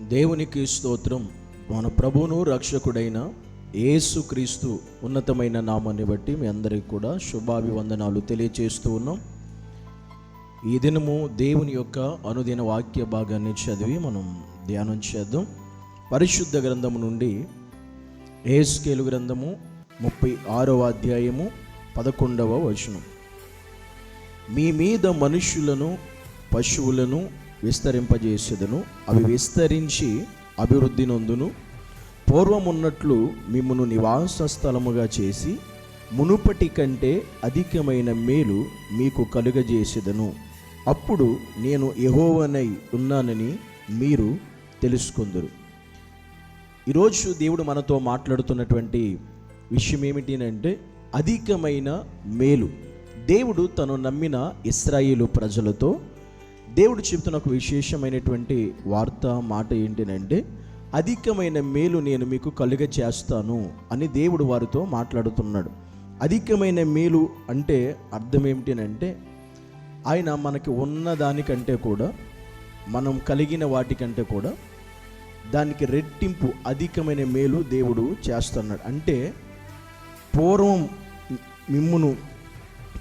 దేవునికి స్తోత్రం. మన ప్రభువును రక్షకుడైన యేసుక్రీస్తు ఉన్నతమైన నామాన్ని బట్టి మీ అందరికీ కూడా శుభాభివందనాలు తెలియచేస్తూ ఉన్నాం. ఈ దినము దేవుని యొక్క అనుదిన వాక్య భాగాన్ని చదివి మనం ధ్యానం చేద్దాం. పరిశుద్ధ గ్రంథము నుండి ఏస్కేలు గ్రంథము ముప్పై ఆరవ అధ్యాయము పదకొండవ వచనం. మీ మీద మనుష్యులను పశువులను విస్తరింపజేసేదను అవి విస్తరించి అభివృద్ధి నొందును. పూర్వం ఉన్నట్లు మిమ్మను నివాస స్థలముగా చేసి మునుపటి కంటే అధికమైన మేలు మీకు కలుగజేసేదను. అప్పుడు నేను యహోవనై ఉన్నానని మీరు తెలుసుకుందరు. ఈరోజు దేవుడు మనతో మాట్లాడుతున్నటువంటి విషయం ఏమిటి అంటే అధికమైన మేలు. దేవుడు తను నమ్మిన ఇస్రాయిలు ప్రజలతో దేవుడు చెబుతున్న ఒక విశేషమైనటువంటి వార్త మాట ఏంటినంటే అధికమైన మేలు నేను మీకు కలుగ చేస్తాను అని దేవుడు వారితో మాట్లాడుతున్నాడు. అధికమైన మేలు అంటే అర్థం ఏమిటినంటే ఆయన మనకి ఉన్న దానికంటే కూడా మనం కలిగిన వాటికంటే కూడా దానికి రెట్టింపు అధికమైన మేలు దేవుడు చేస్తున్నాడు. అంటే పూర్వం మిమ్మును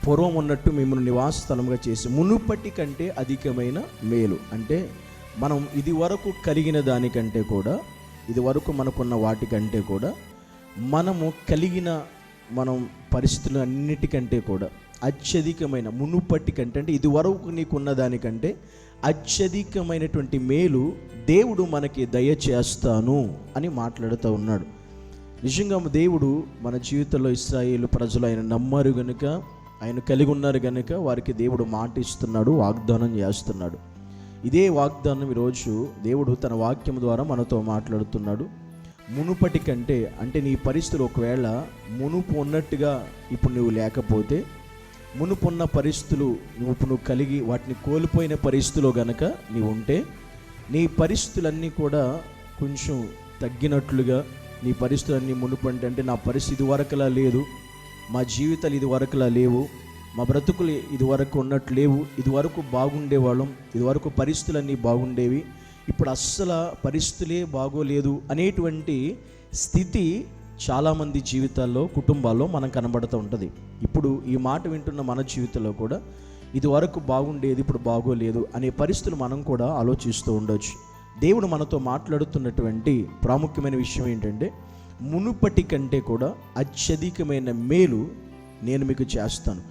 పూర్వం ఉన్నట్టు మిమ్మల్ని నివాస స్థలముగా చేసి మునుపటి కంటే అధికమైన మేలు. అంటే మనం ఇది వరకు కలిగిన దానికంటే కూడా ఇది వరకు మనకున్న వాటికంటే కూడా మనము కలిగిన మనం పరిస్థితులు అన్నిటికంటే కూడా అత్యధికమైన మునుపటి కంటే అంటే ఇది వరకు నీకున్న దానికంటే అత్యధికమైనటువంటి మేలు దేవుడు మనకి దయచేస్తాను అని మాట్లాడుతూ ఉన్నాడు. నిజంగా దేవుడు మన జీవితంలో ఇస్రాయేల్ ప్రజలు ఆయన నమ్మారు గనుక ఆయన కలిగి ఉన్నారు కనుక వారికి దేవుడు మాట ఇస్తున్నాడు వాగ్దానం చేస్తున్నాడు. ఇదే వాగ్దానం ఈరోజు దేవుడు తన వాక్యం ద్వారా మనతో మాట్లాడుతున్నాడు. మునుపటి కంటే అంటే నీ పరిస్థితులు ఒకవేళ మునుపు ఉన్నట్టుగా ఇప్పుడు నువ్వు లేకపోతే మునుపున్న పరిస్థితులు నువ్వు ఇప్పుడు నువ్వు కలిగి వాటిని కోల్పోయిన పరిస్థితిలో గనక నీవు ఉంటే నీ పరిస్థితులన్నీ కూడా కొంచెం తగ్గినట్లుగా నీ పరిస్థితులన్నీ మునుపు అంటే నా పరిస్థితి వరకులా లేదు మా జీవితాలు ఇది వరకులా లేవు. మా బ్రతుకులు ఇది వరకు ఉన్నట్టు లేవు. ఇది వరకు బాగుండేవాళ్ళం. ఇది వరకు పరిస్థితులన్నీ బాగుండేవి. ఇప్పుడు అస్సలు పరిస్థితులే బాగోలేదు అనేటువంటి స్థితి చాలామంది జీవితాల్లో కుటుంబాల్లో మనం కనబడుతూ ఉంటుంది. ఇప్పుడు ఈ మాట వింటున్న మన జీవితంలో కూడా ఇది వరకు బాగుండేది ఇప్పుడు బాగోలేదు అనే పరిస్థితులు మనం కూడా ఆలోచిస్తూ ఉండొచ్చు. దేవుడు మనతో మాట్లాడుతున్నటువంటి ప్రాముఖ్యమైన విషయం ఏంటంటే మునుపటి కంటే కూడా అత్యధికమైన మేలు నేను మీకు చేస్తాను.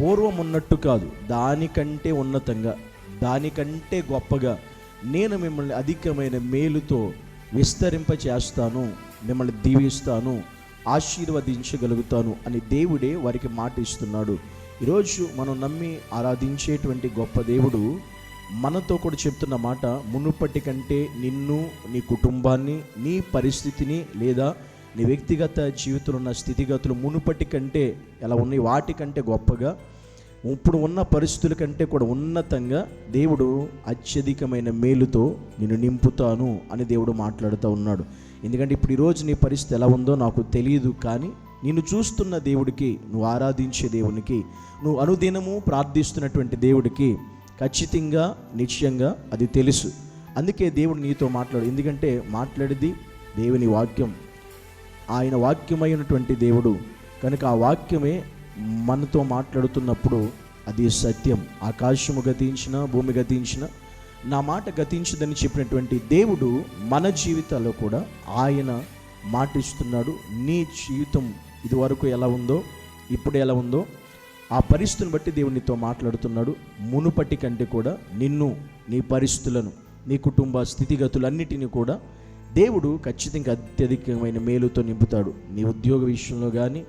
పూర్వం ఉన్నట్టు కాదు దానికంటే ఉన్నతంగా దానికంటే గొప్పగా నేను మిమ్మల్ని అధికమైన మేలుతో విస్తరింప చేస్తాను మిమ్మల్ని దీవిస్తాను ఆశీర్వదించగలుగుతాను అని దేవుడే వారికి మాట ఇస్తున్నాడు. ఈరోజు మనం నమ్మి ఆరాధించేటువంటి గొప్ప దేవుడు మనతో కూడా చెప్తున్న మాట మునుపటి కంటే నిన్ను నీ కుటుంబాన్ని నీ పరిస్థితిని లేదా నీ వ్యక్తిగత జీవితంలో ఉన్న స్థితిగతులు మునుపటి కంటే ఎలా ఉన్నాయి? వాటికంటే గొప్పగా ఇప్పుడు ఉన్న పరిస్థితుల కంటే కూడా ఉన్నతంగా దేవుడు అత్యధికమైన మేలుతో నేను నింపుతాను అని దేవుడు మాట్లాడుతూ ఉన్నాడు. ఎందుకంటే ఇప్పుడు ఈరోజు నీ పరిస్థితి ఎలా ఉందో నాకు తెలియదు కానీ నిన్ను చూస్తున్న దేవుడికి నువ్వు ఆరాధించే దేవునికి నువ్వు అనుదినము ప్రార్థిస్తున్నటువంటి దేవుడికి ఖచ్చితంగా నిశ్చయంగా అది తెలుసు. అందుకే దేవుడు నీతో మాట్లాడు. ఎందుకంటే మాట్లాడేది దేవుని వాక్యం. ఆయన వాక్యమైనటువంటి దేవుడు. కనుక ఆ వాక్యమే మనతో మాట్లాడుతున్నప్పుడు అది సత్యం. ఆకాశము గతించిన భూమి గతించిన నా మాట గతించదని చెప్పినటువంటి దేవుడు మన జీవితాల్లో కూడా ఆయన మాట ఇస్తున్నాడు. నీ జీవితం ఇదివరకు ఎలా ఉందో ఇప్పుడు ఎలా ఉందో ఆ పరిస్థితిని బట్టి దేవునితో మాట్లాడుతున్నాడు. మునుపటి కంటే కూడా నిన్ను నీ పరిస్థితులను నీ కుటుంబ స్థితిగతులన్నిటిని కూడా దేవుడు ఖచ్చితంగా అత్యధికమైన మేలుతో నింపుతాడు. నీ ఉద్యోగ విషయంలో కానీ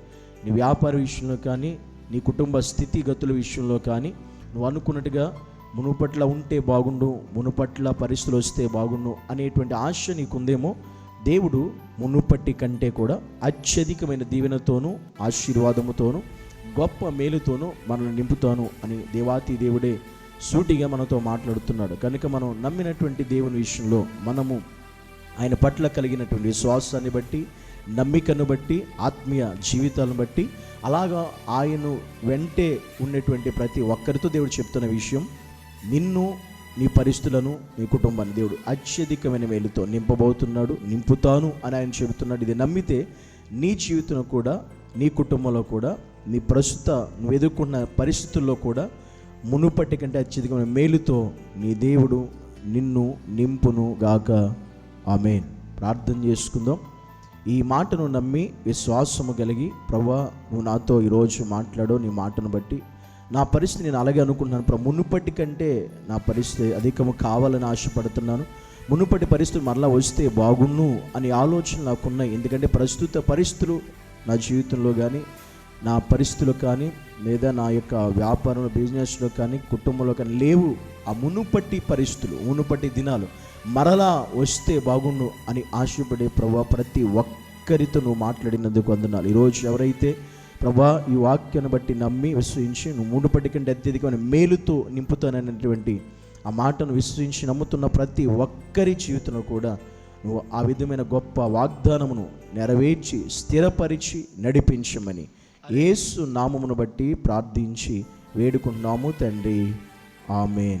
నీ వ్యాపార విషయంలో కానీ నీ కుటుంబ స్థితిగతుల విషయంలో కానీ నువ్వు అనుకున్నట్టుగా మునుపట్ల ఉంటే బాగుండు మునుపట్ల పరిస్థితులు వస్తే బాగుండు అనేటువంటి ఆశ నీకుందేమో దేవుడు మునుపటి కంటే కూడా అత్యధికమైన దీవెనతోనూ ఆశీర్వాదముతోనూ గొప్ప మేలుతోనూ మనల్ని నింపుతాను అని దేవాతి దేవుడే సూటిగా మనతో మాట్లాడుతున్నాడు. కనుక మనం నమ్మినటువంటి దేవుని విషయంలో మనము ఆయన పట్ల కలిగినటువంటి విశ్వాసాన్ని బట్టి నమ్మికను బట్టి ఆత్మీయ జీవితాలను బట్టి అలాగా ఆయన వెంటే ఉన్నటువంటి ప్రతి ఒక్కరితో దేవుడు చెప్తున్న విషయం నిన్ను నీ పరిస్థితులను నీ కుటుంబాన్ని దేవుడు అత్యధికమైన మేలుతో నింపబోతున్నాడు నింపుతాను అని ఆయన చెబుతున్నాడు. ఇది నమ్మితే నీ జీవితంలో కూడా నీ కుటుంబంలో కూడా నీ ప్రస్తుత నువ్వు ఎదుర్కొన్న పరిస్థితుల్లో కూడా మునుపటి కంటే అత్యధికమైన మేలుతో నీ దేవుడు నిన్ను నింపును గాక. ఆమెన్. ప్రార్థన చేసుకుందాం. ఈ మాటను నమ్మి విశ్వాసము కలిగి ప్రభా నువ్వు నాతో ఈరోజు మాట్లాడో నీ మాటను బట్టి. నా పరిస్థితి నేను అలాగే అనుకుంటున్నాను ప్రభు మునుపటి కంటే నా పరిస్థితి అధికము కావాలని ఆశపడుతున్నాను. మునుపటి పరిస్థితులు మరలా వస్తే బాగున్ను అని ఆలోచన నాకున్నాయి. ఎందుకంటే ప్రస్తుత పరిస్థితులు నా జీవితంలో కానీ నా పరిస్థితులు కానీ లేదా నా యొక్క వ్యాపారంలో బిజినెస్లో కానీ కుటుంబంలో కానీ లేవు. ఆ మునుపటి పరిస్థితులు మునుపటి దినాలు మరలా వస్తే బాగుండు అని ఆశపడే ప్రభా ప్రతి ఒక్కరితో నువ్వు మాట్లాడినందుకు వందనాలు. ఈరోజు ఎవరైతే ప్రభా ఈ వాక్యాన్ని బట్టి నమ్మి విశ్వసించి నువ్వు మునుపటి కంటే అత్యధికమైన మేలుతో నింపుతాననేటువంటి ఆ మాటను విశ్వసించి నమ్ముతున్న ప్రతి ఒక్కరి జీవితంలో కూడా నువ్వు ఆ విధమైన గొప్ప వాగ్దానమును నెరవేర్చి స్థిరపరిచి నడిపించమని యేసు నామమును బట్టి ప్రార్థించి వేడుకుంటున్నాము తండ్రి. ఆమెన్.